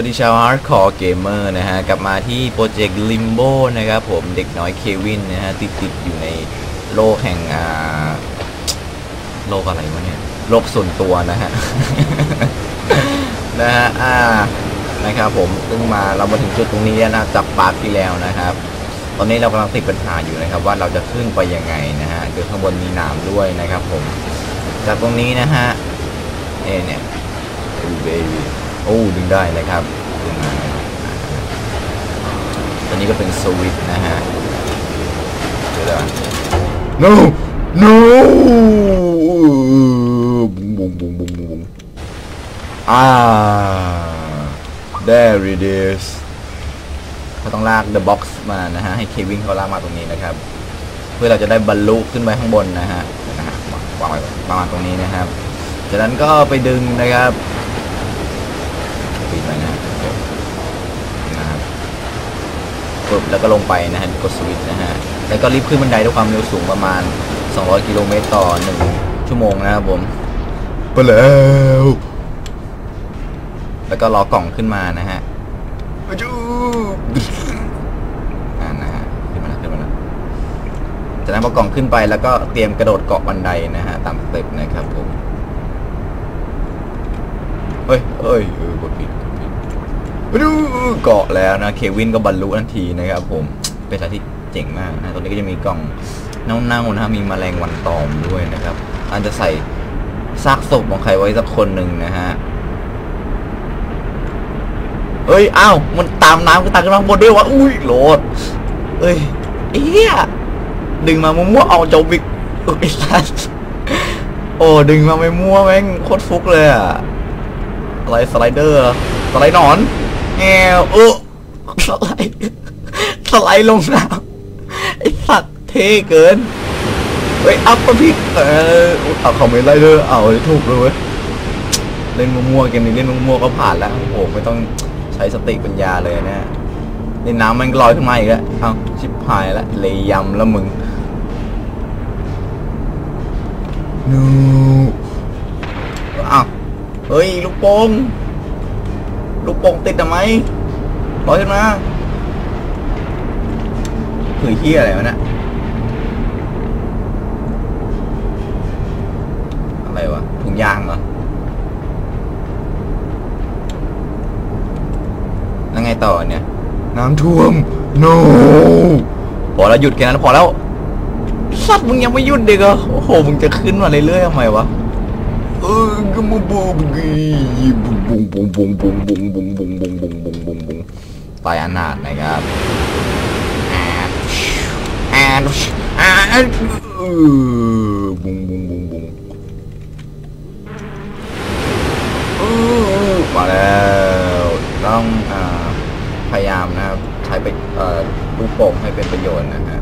วัสดีชาวฮาร์ดคอร์เกมเมอร์นะฮะ กลับมาที่โปรเจกต์ลิมโบนะครับผมเด็กน้อยเควินนะฮะ ติดติดอยู่ในโลกแห่งอ่าโลกอะไรวะเนี่ย โลกส่วนตัวนะฮะ นะฮะ อ่า นะครับผมซึ่งมาเรามาถึงจุดตรงนี้แล้วนะจากปาร์คที่แล้วนะครับ ตอนนี้เรากำลังติดปัญหาอยู่นะครับ ว่าเราจะขึ้นไปยังไงนะฮะคือข้างบนมีนามด้วยนะครับผม จากตรงนี้นะฮะ เอเนี่ยดูเบบี้ โอ้ดึงได้นะครับดึงมาตอนนี้ก็เป็นสวิตนะฮะเดี๋ยวนะ no no บุ้งบุ้งบุ้งบุ้งบุ้งอ่า there it is เขาต้องลาก the box มานะฮะ ให้เควินเขาลากมาตรงนี้นะครับ เพื่อเราจะได้บรรลุขึ้นไปข้างบนนะฮะนะฮะวางไว้ประมาณตรงนี้นะครับ จากนั้นก็ไปดึงนะครับปิดไว้นะนะครับ ปึ๊บแล้วก็ลงไปนะฮะกดสวิตช์นะฮะแล้วก็รีบขึ้นบันไดด้วยความเร็วสูงประมาณ 200 กิโลเมตรต่อ 1 ชั่วโมงนะครับผมไปแล้วแล้วก็รอกล่องขึ้นมานะฮะจูอ่านะฮะขึ้นมาแล้วขึ้นมาแล้วจากนั้นพอกล่องขึ้นไปแล้วก็เตรียมกระโดดเกาะบันไดนะฮะตามสเต็ปนะครับผมเฮ้ยเฮ้ยเออกดผิดก ดูเกาะแล้วนะเควินก็บรรลุทันทีนะครับผมเป็นอะไรที่เจ๋งมากนะตรงนี้ก็จะมีกล่องเน่าๆนะฮะมีแมลงวันตอมด้วยนะครับอาจจะใส่ซากศพของใครไว้สักคนหนึ่งนะฮะเอ้ยอ้าวมันตามน้ำก็ตามขึ้นมางบนด้วยวะอุ้ยโหลดเอ้ยเอี้ยดึงมามั่วเอาจบอีกเอ้ยสัสโอ้ดึงมาไม่มั่วแม่งโคตรฟุกเลยอะอะไรสไลเดอร์สไลด์นอน แงวเออสไลด์สไลด์ลงน้ำไอสัตว์เท่เกินเฮ้ยอัพปะพี่เออเอาคอมเมนต์ไลเดอร์เอาถูกเลยเว้ยเล่นมั่วๆเกมนี้เล่นมั่วๆก็ผ่านแล้วโอ้โหไม่ต้องใช้สติปัญญาเลยนะเล่นน้ำมันลอยขึ้นมาอีกแล้วเอาชิบหายแล้วเลยยำแล้วมึงนูอ้าวเฮ้ยลูกโป่ง ลูกโป่งติดทำไมลอยขึ้นมาคือเฮียอะไรวะเนะอะไรวะถุงยางเหรอแล้วไงต่อเนี่ย น้ำท่วม no พอแล้วหยุดแค่นั้นพอแล้วสัตว์มึงยังไม่หยุดเด็กเหรอโอ้โห มึงจะขึ้นมาเรื่อยๆทำไมวะ เออก็มาบุงบุงบุงบุงบุงบุงบุงบุงบุงบุงบุงบุงบุงบุงตายอนาถนะครับแอนแอนแอนเออบุงบุงบุงบุงเออมาแล้วต้องพยายามนะครับใช้ไปลูกโป่งให้เป็นประโยชน์นะฮะ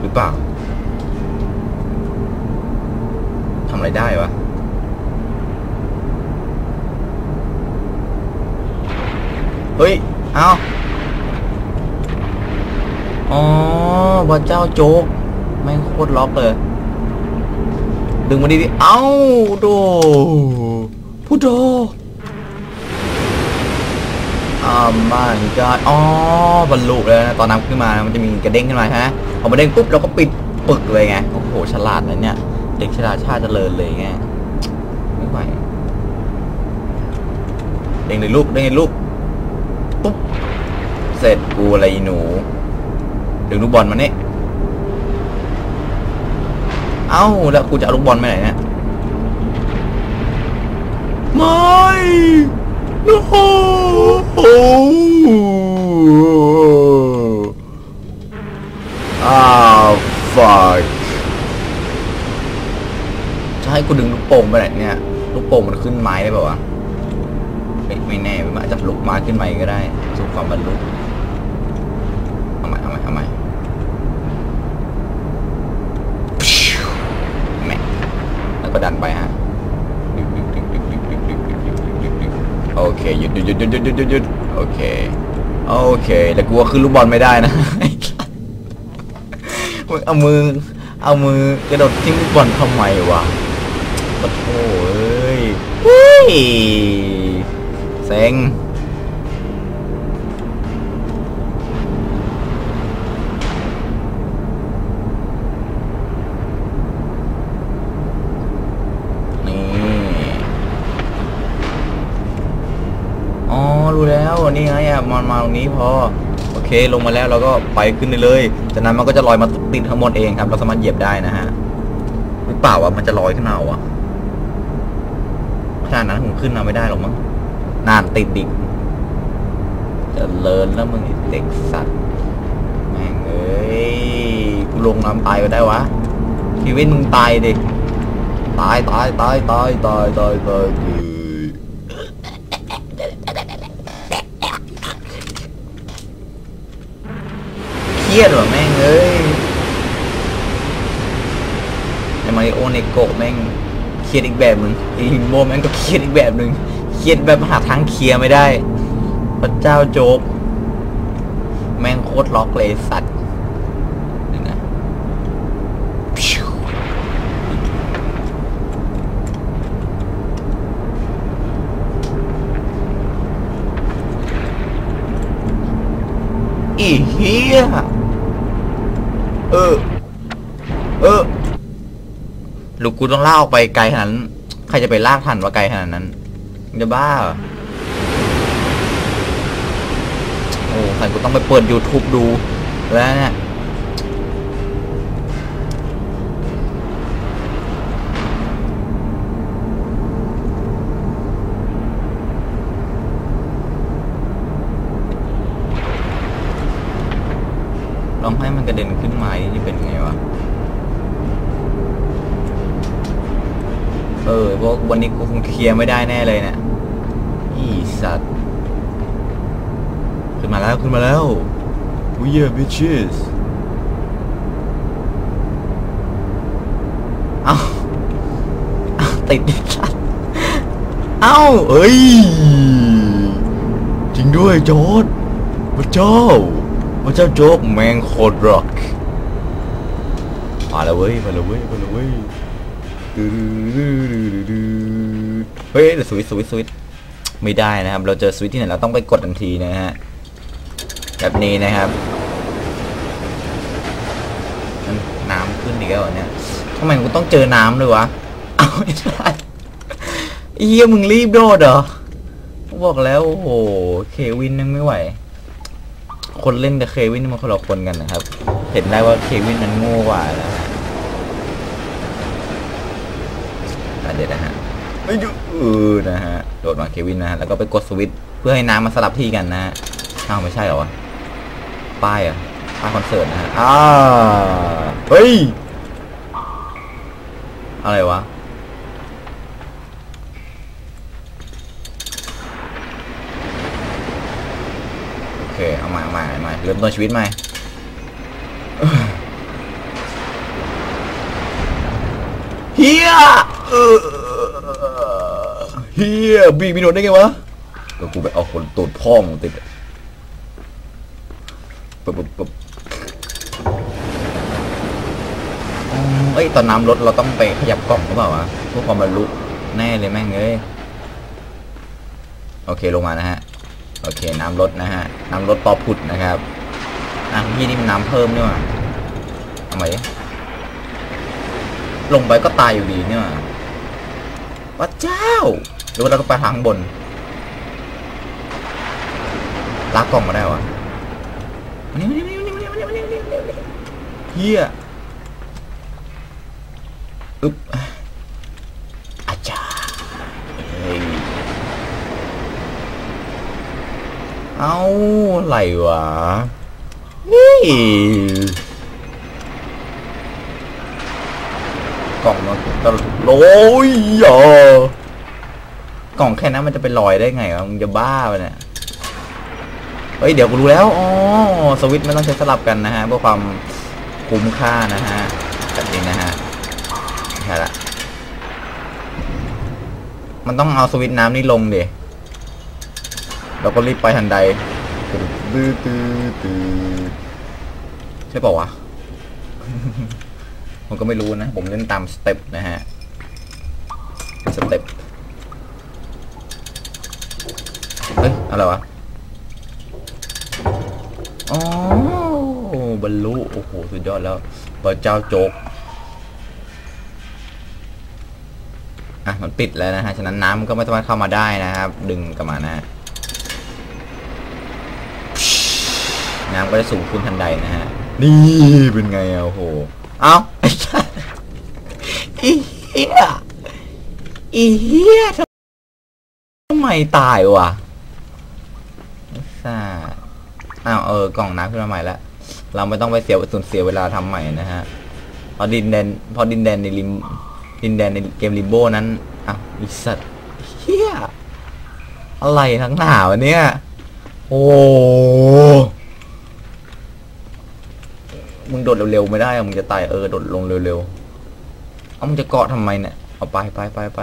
หรือเปล่าทำอะไรได้วะ เฮ้ย เอาอ๋อพระเจ้าโจ๊กแม่โคตรล็อกเลย ดึงมาดิดิเอ้าโดพูดโดอ่ามันก็อ๋อบรรลุเลยนะตอนน้ำขึ้นมามันจะมีกระเด้งขึ้นมาฮะพอมาเด้งปุ๊บเราก็ปิดปึกเลยไง โอ้โห ฉลาดนะเนี่ย เด็กฉลาดชาติเจริญเลยไง ไม่ไหวเด้งเลยลูกเด้งเลยลูก ปุ๊บ เสร็จกูอะไรหนู ดึงลูกบอลมาเนี่ยเอ้า แล้วกูจะเอาลูกบอลไปไหนเนี่ยไม่โอ้โหอ้าว fuck จะให้กูดึงลูกโป่งไปไหนเนี่ย ลูกโป่งมันขึ้นไม้ได้ป่าวะไม่แน่ มาขึ้นใหม่ก็ได้สู่ความบรรลุเอาใหม่เอาใหม่เอาใหม่แม่แล้วก็ดันไปฮะโอเคหยุดหยุดหยุดหยุดหยุดหยุดหยุดโอเคโอเคแต่กลัวขึ้นลูกบอลไม่ได้นะเอามือเอามือกระโดดทิ้งลูกบอลทำไมวะปะโถเอ้ยเฮ้ยเซ็ง มนมาตรงนี้พอโอเคลงมาแล้วเราก็ไปขึ้นเลย จากนั้นมันก็จะลอยมาติดข้างบนเองครับ เราสามารถเหยียบได้นะฮะหรือเปล่าวะมันจะลอยขึ้นอาอะขนาดนั้นผมขึ้นมาไม่ได้หรอกมั้งนานติดดิกจะเลินแล้วมึงเด็กสัตว์แม่งเอ้ยกูลงน้ำตายก็ได้วะชีวิตมึงตายดิตายตายตายตายตายตายตาย เครียดว่ะแม่งเอ้ยไอมาริโอเนโกะแม่งเครียดอีกแบบหนึ่งไอลิมโบแม่งก็เครียดอีกแบบหนึ่งเครียดแบบหาทางเคลียร์ไม่ได้ พระเจ้าโจ๊กแม่งโคตรล็อกเลยสัตว์นี่นะพิวอีเฮีย เออ เออลูกกูต้องลากออกไปไกลขนาดนั้นใครจะไปลากทันว่าไกลขนาดนั้นจะบ้าโอ้ใครกูต้องไปเปิด YouTube ดูแล้วเนี่ย ลองให้มันกระเด็นขึ้นมานี่เป็นไงวะ เออพวกวันนี้กูคงเคลียร์ไม่ได้แน่เลยเนี่ยอีสัตว์ ขึ้นมาแล้วขึ้นมาแล้ว We are bitches เอ้าเอาติดสัตว์เอ้าเอ้ย จริงด้วยจอดพระเจ้า พระเจ้าโจ๊กแมงโคตรร็อกมาแล้วเว้ยมาแล้วเว้ยมาแล้วเว้ยเฮ้ยเดี๋ยวสวิตสวิตสวิตไม่ได้นะครับ เราเจอสวิตที่ไหนเราต้องไปกดทันทีนะฮะแบบนี้นะครับน้ำขึ้นอีกแล้วเหรอเนี่ยทำไมกูต้องเจอน้ำด้วยวะเอาไม่ได้เอี้ยมึงรีบโดดเหรอบอกแล้วโอ้โหเควินยังไม่ไหว คนเล่นกับเควินมันคนละคนกันนะครับ เห็นได้ว่าเควินมันโง่กว่านะฮะอะเดี๋ยวนะฮะไม่ดูเออนะฮะ โดดมาเควินนะฮะ แล้วก็ไปกดสวิตช์เพื่อให้น้ำมาสลับที่กันนะฮะอ้าวไม่ใช่เหรอวะ ป้ายอะป้ายคอนเสิร์ตนะฮะ อ้า เฮ้ย อะไรวะ เคเอาใหม่เอาใหม่เอาใหม่เริ่มต้นชีวิตใหม่เฮียเฮียบีมีโดได้ไงวะก็กูไปเอาคนตูดพ่อมึงติดอะปึ๊บปึ๊บปึ๊บเอ้ยตอนน้ำลดเราต้องไปขยับกล่องหรือเปล่าวะเพื่อความบรรลุแน่เลยแม่งเอ้ยโอเคลงมานะฮะ โอเคน้ำลดนะฮะ น้ำลดปอผุดนะครับอะพี่นี่มันน้ำเพิ่มเนี่ยว่าทำไมลงไปก็ตายอยู่ดีเนี่ยว่าว้าเจ้าหรือว่าเราก็ไปทางบนลากกล่องมาได้วะมานี่มานี่มานี่มานี่มานี่มานี่มานี่เฮีย เอาอะไรวะ นี่กล่องมันตลโอ้ยอะกล่องแค่นั้นมันจะเป็นรอยได้ไงวะมึงจะบ้าไปเนี่ยเฮ้ยเดี๋ยวกูรู้แล้วอ๋อสวิตช์มันต้องใช้สลับกันนะฮะเพื่อความคุ้มค่านะฮะแบบนี้นะฮะใช่ละมันต้องเอาสวิตช์น้ำนี่ลงเดิ เราก็รีบไปทันใดตื้อตื้อตื้อใช่ป่าวะ ผมก็ไม่รู้นะ ผมเล่นตามสเต็ปนะฮะ สเต็ปเฮ้ย อะไรวะ อ๋อบรรลุ โอ้โห สุดยอดแล้วพระเจ้าโจกอะ มันปิดแล้วนะฮะ ฉะนั้นน้ำก็ไม่สามารถเข้ามาได้นะครับ ดึงกลับมานะฮะ น้ำก็จะสูงขึ้นทันใดนะฮะ นี่เป็นไงอะโอ้โห เอ้าอีเหี้ยอีเหี้ยทำไมตายวะไอ้สัสอ้าวเออกล่องน้ำขึ้นมาใหม่ล้วเราไม่ต้องไปเสียสูญเสียเวลาทำใหม่นะฮะเพอดินแดนเพอดินแดนในริม ดินแดนในเกมริมโบนั้นอ้าวอีสัตว์เฮียอะไรทั้งหนาวเนี่ย โอ้ มึงโดดเร็วๆไม่ได้อะมึงจะตายเออโดดลงเร็วๆเอามึงจะเกาะทำไมเนี่ยเอาไปไปไปไป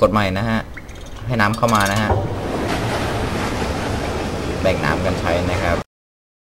กดใหม่นะฮะ ให้น้ำเข้ามานะฮะ แบ่งน้ำกันใช้นะครับ